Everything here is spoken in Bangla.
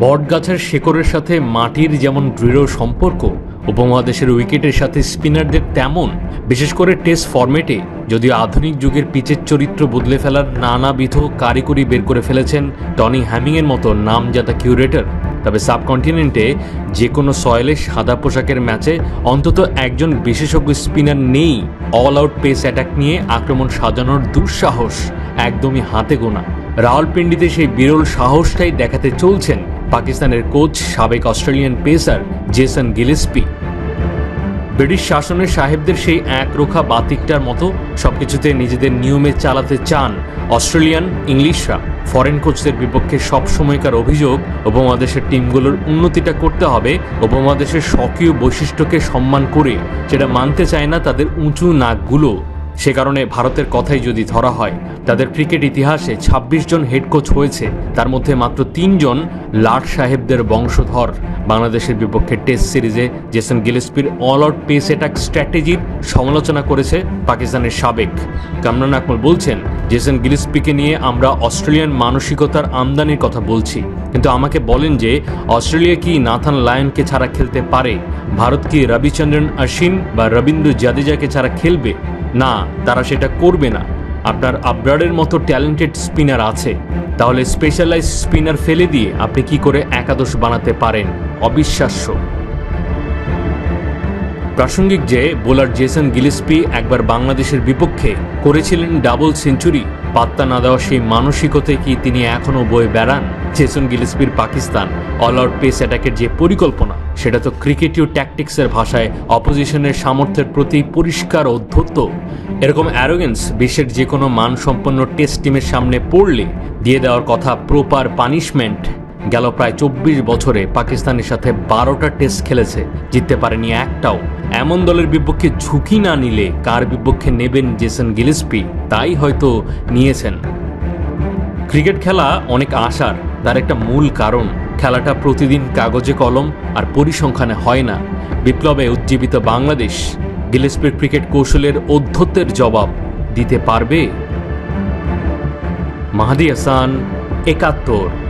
বটগাছের শেকড়ের সাথে মাটির যেমন দৃঢ় সম্পর্ক, উপমহাদেশের উইকেটের সাথে স্পিনারদের তেমন, বিশেষ করে টেস্ট ফরম্যাটে, যদিও আধুনিক যুগের পিচের চরিত্র বদলে ফেলার নানাবিধ কারিগরি বের করে ফেলেছেন টনি হ্যামিংয়ের মতো নামজাদা কিউরেটর। তবে সাবকন্টিনেন্টে যে কোনো সয়েলে সাদা পোশাকের ম্যাচে অন্তত একজন বিশেষজ্ঞ স্পিনার নেই অল আউট পেস অ্যাটাক নিয়ে আক্রমণ সাজানোর দুঃসাহস, একদমই হাতে গোনা। রাওয়ালপিন্ডিতে সেই বিরল সাহসটাই দেখাতে চলছেন পাকিস্তানের কোচ, সাবেক Australian pacer Jason Gillespie. British শাসনের সাহেবদের সেই একরোখা বাতিকটার মতো সবকিছুতে নিজেদের নিয়মে চালাতে চান অস্ট্রেলিয়ান ইংলিশরা। ফরেন কোচদের বিপক্ষে সব সময়কার অভিযোগ, উপমহাদেশের টিমগুলোর উন্নতিটা করতে হবে, উপমহাদেশের স্বকীয় বৈশিষ্ট্যকে সম্মান করে। সেটা মানতে চায় না তাদের উঁচু নাকগুলো। সে কারণে ভারতের কথাই যদি ধরা হয়, তাদের ক্রিকেট ইতিহাসে ২৬ জন হেড কোচ হয়েছে, তার মধ্যে মাত্র তিনজন লাট সাহেবদের বংশধর। বাংলাদেশের বিপক্ষে টেস্ট সিরিজে জেসন গিলেসপির অল আউট পেস অ্যাটাক স্ট্র্যাটেজির সমালোচনা করেছে পাকিস্তানের সাবেক। কামরান আকমল বলছেন, জেসন গিলেসপিকে নিয়ে আমরা অস্ট্রেলিয়ান মানসিকতার আমদানির কথা বলছি, কিন্তু আমাকে বলেন যে অস্ট্রেলিয়া কি নাথান লায়নকে ছাড়া খেলতে পারে? ভারত কি রবিচন্দ্রন অশ্বিন বা রবীন্দ্র জাদেজাকে ছাড়া খেলবে? না, তারা সেটা করবে না। আপনার আবরারের মতো ট্যালেন্টেড স্পিনার আছে। তাহলে স্পেশালাইজ স্পিনার ফেলে দিয়ে আপনি কি করে একাদশ বানাতে পারেন? অবিশ্বাস্য। প্রাসঙ্গিক যে, বোলার জেসন গিলিসপি একবার বাংলাদেশের বিপক্ষে করেছিলেন ডাবল সেঞ্চুরি পাত্তা না দেওয়া সেই মানসিকতায় কি তিনি এখনও বয়ে বেড়ান? জেসন গিলিসপির পাকিস্তান। অল আউট পেস অ্যাটাকের যে পরিকল্পনা। সেটা তো ক্রিকেটীয় ট্যাকটিক্সের ভাষায় অপোজিশনের সামর্থ্যের প্রতি পরিষ্কার অধ্যত্ত এরকম অ্যারোগেন্স বিশ্বের যে কোনো মানসম্পন্ন টেস্ট টিমের সামনে পড়লে দিয়ে দেওয়ার কথা প্রপার পানিশমেন্ট গেল প্রায় চব্বিশ বছরে পাকিস্তানের সাথে বারোটা টেস্ট খেলেছে, জিততে পারেনি একটাও। এমন দলের বিপক্ষে ঝুঁকি না নিলে কার বিপক্ষে নেবেন জেসন গিলিসপি? তাই হয়তো নিয়েছেন। ক্রিকেট খেলা অনেক আশার, তার একটা মূল কারণ। খেলাটা প্রতিদিন কাগজে কলম আর পরিসংখ্যানে হয় না। বিপ্লবে উজ্জীবিত বাংলাদেশ গিলেসপির ক্রিকেট কৌশলের অধ্যত্বের জবাব দিতে পারবে? মাহাদি হাসান, একাত্তর।